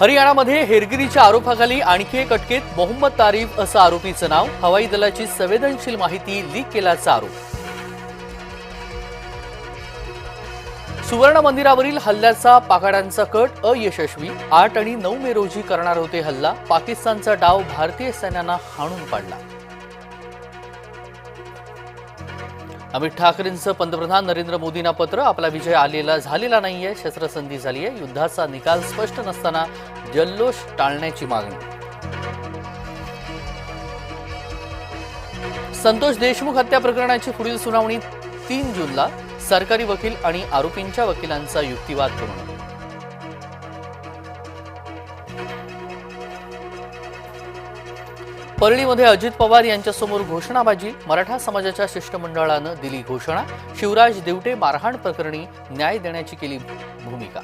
हरियाणामध्ये हेरगिरीच्या आरोपाखाली आणखी एक अटकेत मोहम्मद तारीफ असं आरोपीचं नाव. हवाई दलाची संवेदनशील माहिती लीक केल्याचा आरोप. सुवर्ण मंदिरावरील हल्ल्याचा पाकाडांचा कट अयशस्वी. आठ आणि नऊ मे रोजी करणार होते हल्ला. पाकिस्तानचा डाव भारतीय सैन्यानं हाणून पाडला. अमित ठाकरेंचं पंतप्रधान नरेंद्र मोदींना पत्र आपला विजय आलेला झालेला नाहीये शस्त्रसंधी झालीये युद्धाचा निकाल स्पष्ट नसताना जल्लोष टाळण्याची मागणी. संतोष देशमुख हत्या प्रकरणाची पुढील सुनावणी तीन जूनला सरकारी वकील आणि आरोपींच्या वकिलांचा युक्तिवाद पूर्ण परळीमध्ये अजित पवार यांच्यासमोर घोषणाबाजी. मराठा समाजाच्या शिष्टमंडळानं दिली घोषणा. शिवराज देवटे मारहाण प्रकरणी न्याय देण्याची केली भूमिका.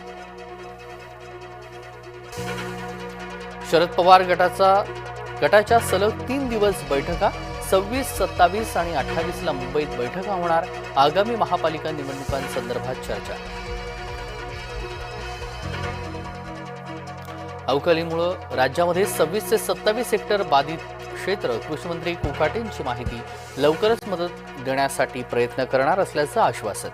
शरद पवार गटाचा गटाच्या सलग तीन दिवस बैठका. सव्वीस सत्तावीस आणि अठ्ठावीसला मुंबईत बैठका होणार. आगामी महापालिका निवडणुकांसंदर्भात चर्चा. अवकलीमुळं राज्यामध्ये सव्वीस ते सत्तावीस सेक्टर बाधित क्षेत्र कृषीमंत्री कोकाटेंची माहिती लवकरच मदत देण्यासाठी प्रयत्न करणार असल्याचं आश्वासन.